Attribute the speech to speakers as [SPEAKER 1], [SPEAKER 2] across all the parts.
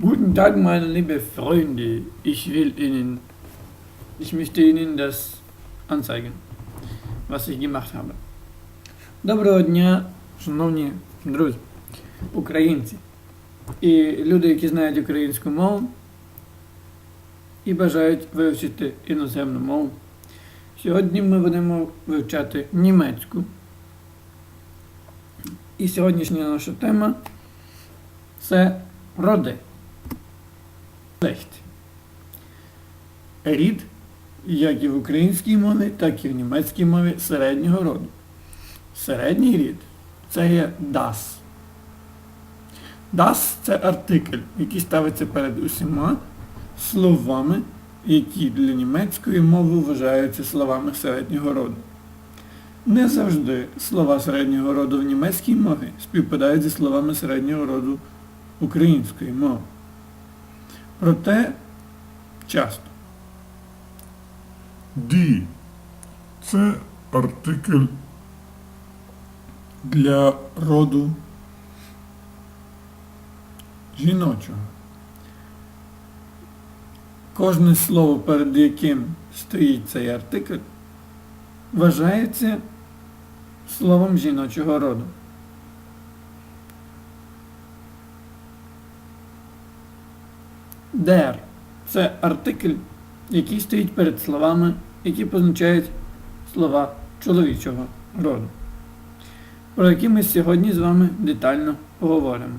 [SPEAKER 1] Guten Tag, meine liebe Freunde. Ich will Ihnen, ich möchte Ihnen das anzeigen, was ich gemacht habe. Доброго дня, шановні друзі, українці і люди, які знають українську мову і бажають вивчити іноземну мову. Сьогодні ми будемо вивчати німецьку. І сьогоднішня наша тема це роди. Лехт. Рід, як і в українській мові, так і в німецькій мові середнього роду. Середній рід це є das. Das – це артикль, який ставиться перед усіма словами, які для німецької мови вважаються словами середнього роду. Не завжди слова середнього роду в німецькій мові співпадають зі словами середнього роду української мови. Проте часто.
[SPEAKER 2] Die – це артикль
[SPEAKER 1] для роду жіночого. Кожне слово, перед яким стоїть цей артикль, вважається словом жіночого роду. Der – це артикль, який стоїть перед словами, які позначають слова чоловічого роду про які ми сьогодні з вами детально поговоримо.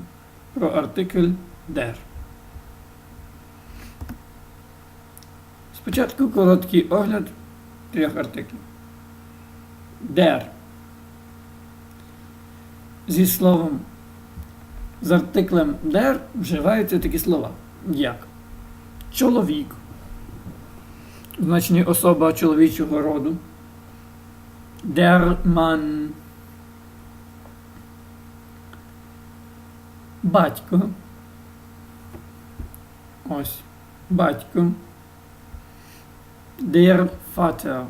[SPEAKER 1] Про артикль der. Спочатку короткий огляд трьох артиклів. Der. Зі словом з артиклем der вживаються такі слова, як чоловік, значення особа чоловічого роду, Mann, батько. Ось. Батько. Der Vater.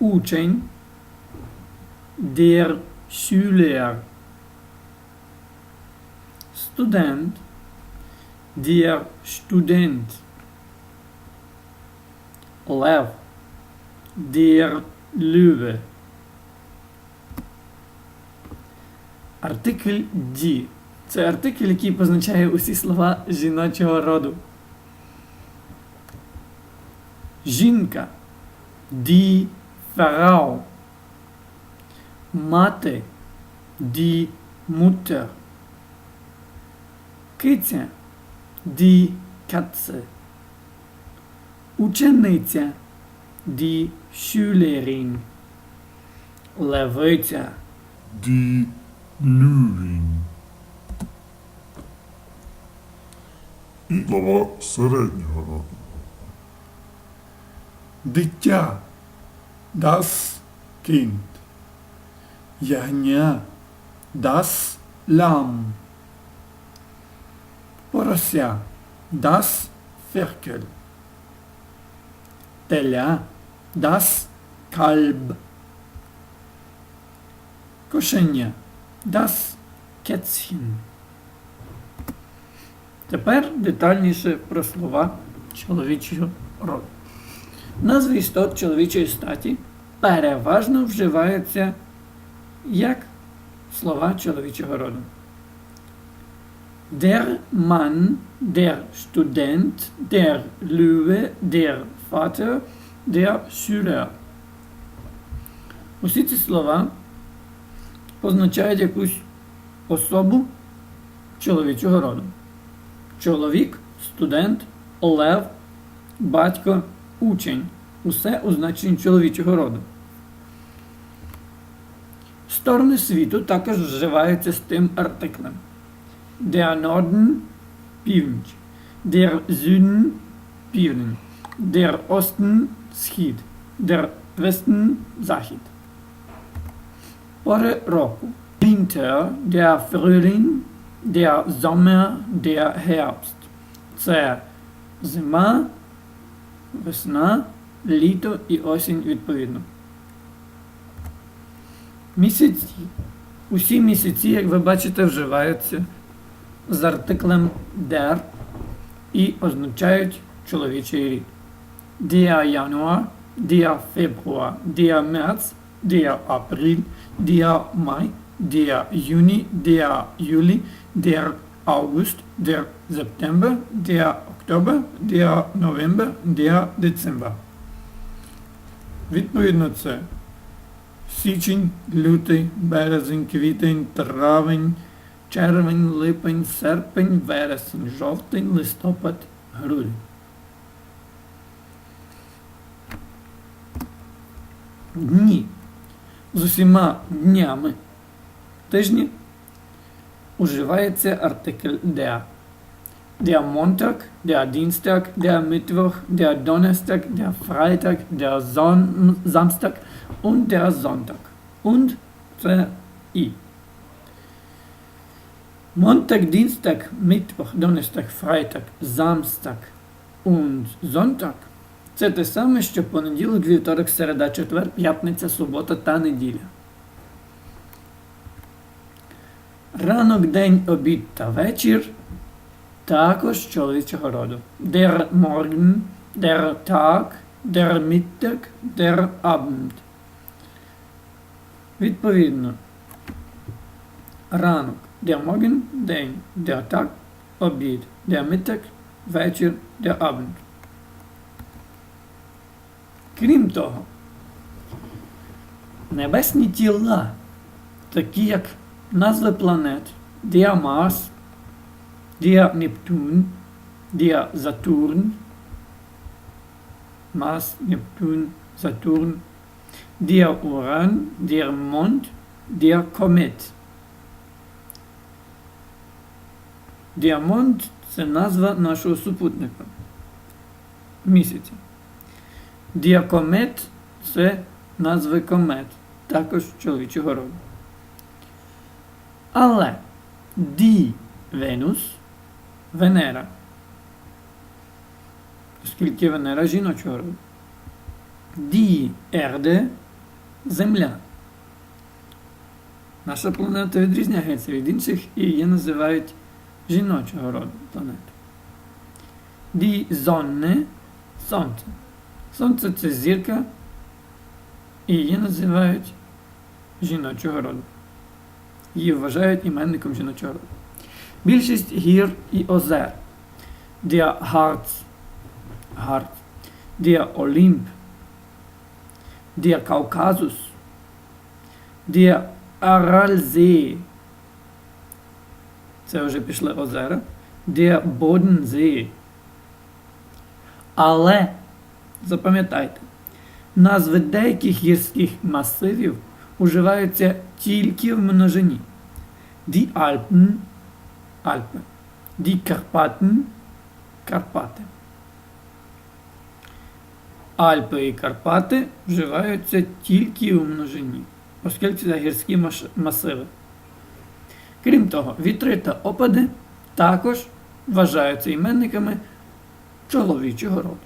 [SPEAKER 1] Учень. Der Schüler. Студент. Der Student. Лев. Der Löwe. Артикль «ді» – це артикль, який позначає усі слова жіночого роду. Жінка ді Frau. Мати ді Mutter. Киця ді Katze. Учениця ді Schülerin. Левиця
[SPEAKER 2] Die Löwin. І слова середнього роду.
[SPEAKER 1] Дитя. Das Kind. Ягня. Das Lamm. Порося. Das Ferkel. Теля. Das Kalb. Кошеня. Das Kätzchen. Тепер детальніше про слова чоловічого роду. Назви істот чоловічої статі переважно вживаються як слова чоловічого роду. Der Mann, der Student, der Löwe, der Vater, der Schüler. Усі ці слова позначають якусь особу чоловічого роду. Чоловік, студент, лев, батько, учень. Усе у значенні чоловічого роду. Сторони світу також вживаються з тим артиклем. Der Norden – північ. Der Süden – південь. Der Osten – схід. Der Westen – захід. Пори року. Winter, der Frühling, der Sommer, der Herbst. Це зима, весна, літо і осінь відповідно. Місяці. Усі місяці, як ви бачите, вживаються з артиклем der і означають чоловічий рід. Der Januar, der Februar, der März, der April, der Mai, der Juni, der Juli, der August, der September, der Oktober, der November, der Dezember. Відповідно, це січень, лютий, березень, квітень, травень, червень, липень, серпень, вересень, жовтень, листопад, грудень. Дні з усіма днями тижні уживається артикль Donnerstag, der Freitag, der Son Samstag und der Sonntag. Und це і. Montag, Dienstag, Mittwoch, Donnerstag, Freitag, Samstag und Sonntag – це те саме, що понеділок, вівторок, середа, четвер, п'ятниця, субота та неділя. Ранок, день, обід та вечір також чоловічого роду. Der Morgen, der Tag, der Mittag, der Abend. Відповідно, ранок, der Morgen, день, der Tag, обід, der Mittag, вечір, der Abend. Крім того, небесні тіла, такі як назви планет, der Mars, der Neptun, der Saturn, Mars, Neptun, Saturn, der Uran, der Mond, der Komet. Діамонт це назва нашого супутника місяця. Діакомет це назви комет, також чоловічого роду. Але Ді Венус Венера. Оскільки Венера жіночого роду. Ді Ерде Земля. Наша планета відрізняється від інших і її називають жіночого роду планети. Ді Зонне Сонце. Сонце це зірка, і її називають жіночого роду. Її вважають іменником жіночого роду. Більшість гір і озер. Der Harz, Harz, der Olymp, der Kaukasus, der Aralsee, це вже пішли озера, der Bodensee. Але, запам'ятайте, назви деяких гірських масивів уживаються тільки в множині. Die Alpen – Альпи. Die Karpaten – Карпати. Альпи і Карпати вживаються тільки у множині, оскільки це гірські масиви. Крім того, вітри та опади також вважаються іменниками чоловічого роду.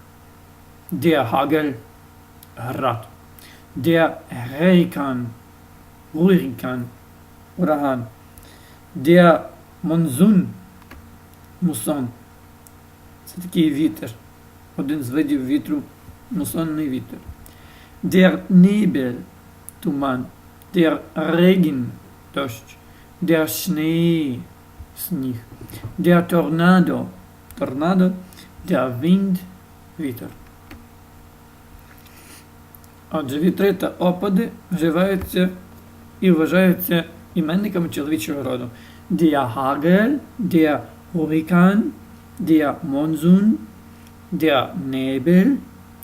[SPEAKER 1] Der Hagel – град. Der Hurrikan – Hurrikan – ураган. Der Монзун – мусон. Це такий вітер. Один з видів вітру мусонний вітер. Der Nebel – туман. Der Regen – дощ. Der Schnee – сніг. Der Tornado – торнадо. Der Wind – вітер. Отже, вітри та опади вживаються і вважаються іменниками чоловічого роду. Der Hagel, der Hurrikan, der Monsun, der Nebel,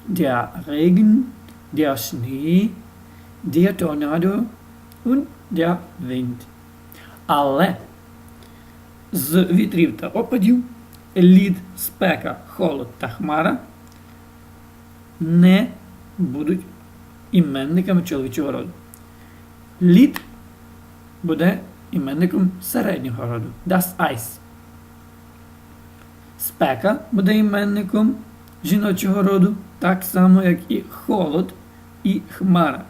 [SPEAKER 1] der Regen, der Schnee, der Tornado und der Wind. Але з вітрів та опадів лід, спека, холод та хмара не будуть іменниками чоловічого роду. Лід буде іменником середнього роду. Das Eis. Спека буде іменником жіночого роду, так само, як і холод і хмара.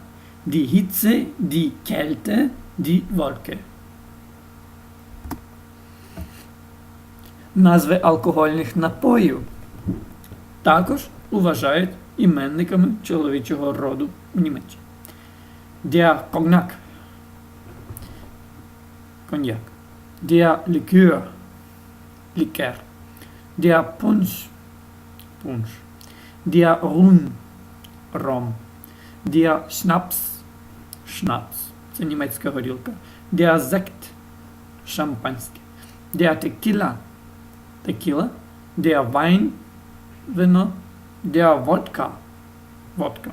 [SPEAKER 1] Die Hitze, die Kälte, die Wolke. Назви алкогольних напоїв також вважають іменниками чоловічого роду в Німеччині. Der Cognac. Коньяк. Der Likör. Likör. Der Punsch. Punsch. Der Rum. Ром. Der Schnaps. Schnaps. Це німецька горілка. Der Sekt. Шампанське. Der Tequila. Tequila. Der Wein. Вино. Der Wodka. Водка.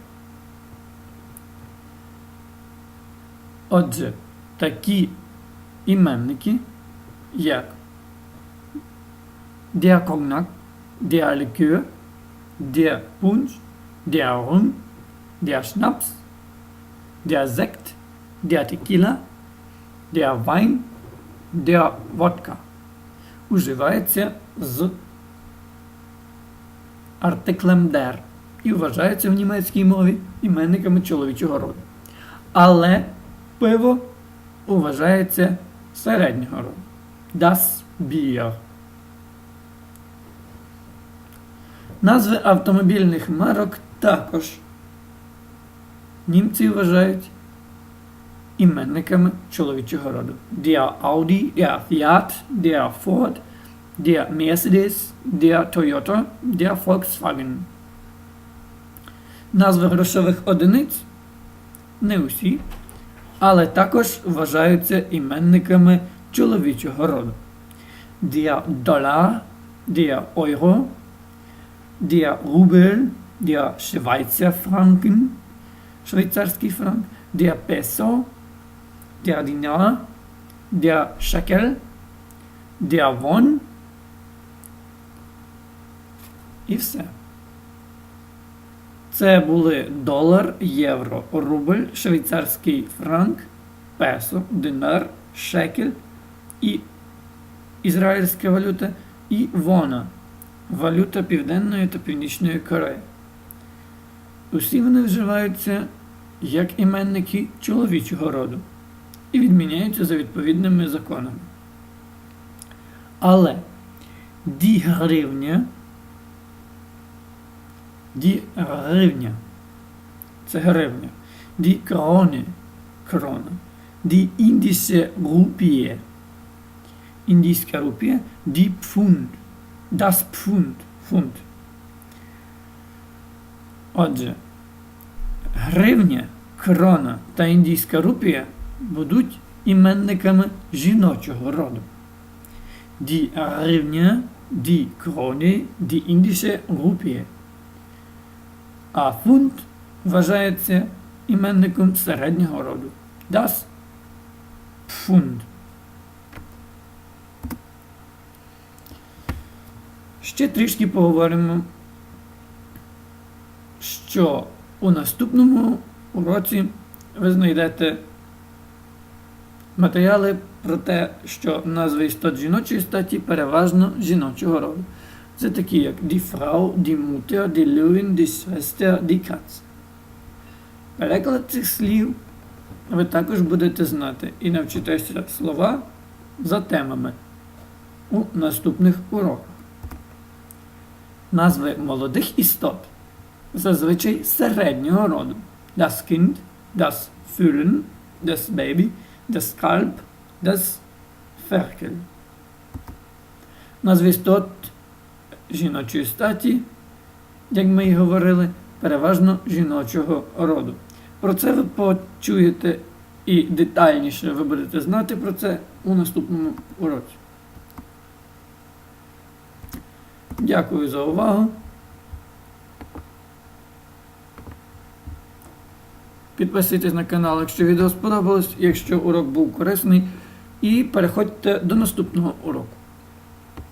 [SPEAKER 1] Отже, такі іменники, як der Cognac, der Likör, der Punsch, der Rum, der Schnaps, der Sekt, der Tequila, der Wein, der Wodka. Уживається з артиклем der і вважається в німецькій мові іменниками чоловічого роду. Але пиво вважається середнього роду. Das Bier. Назви автомобільних марок також німці вважають іменниками чоловічого роду. Der Audi, der Fiat, der Ford, der Mercedes, der Toyota, der Volkswagen. Назви грошових одиниць не усі, але також вважаються іменниками чоловічого роду. Der Dollar, der Euro, der Rubel, der Schweizer Franken, швейцарський франк, der Peso, der Dinar, der Shekel, der Won і все. Це були долар, євро, рубль, швейцарський франк, песо, динар, шекель і ізраїльська валюта і вона валюта Південної та Північної Кореї. Усі вони вживаються як іменники чоловічого роду і відміняються за відповідними законами. Але ді гривня, ді це гривня, ді крони крона, ді індіше рупіє, індійська рупія, ді пфунд, das пфунд, фунт. Отже, гривня, крона та індійська рупія будуть іменниками жіночого роду. Die гривня, die крони, die індіше рупії. А фунт вважається іменником середнього роду. Das Pfund. Ще трішки поговоримо, що у наступному уроці ви знайдете матеріали про те, що назви істот жіночої статі переважно жіночого роду. Це такі, як die Frau, die Mutter, die Löwin, die Schwester, die Katze. Переклад цих слів ви також будете знати і навчитеся слова за темами у наступних уроках. Назви молодих істот зазвичай середнього роду. Das Kind, das Füllen, das Baby, das Kalb, das Ferkel. Назви істот жіночої статі, як ми і говорили, переважно жіночого роду. Про це ви почуєте і детальніше ви будете знати про це у наступному уроці. Дякую за увагу. Підписуйтесь на канал, якщо відео сподобалось, якщо урок був корисний, і переходьте до наступного уроку.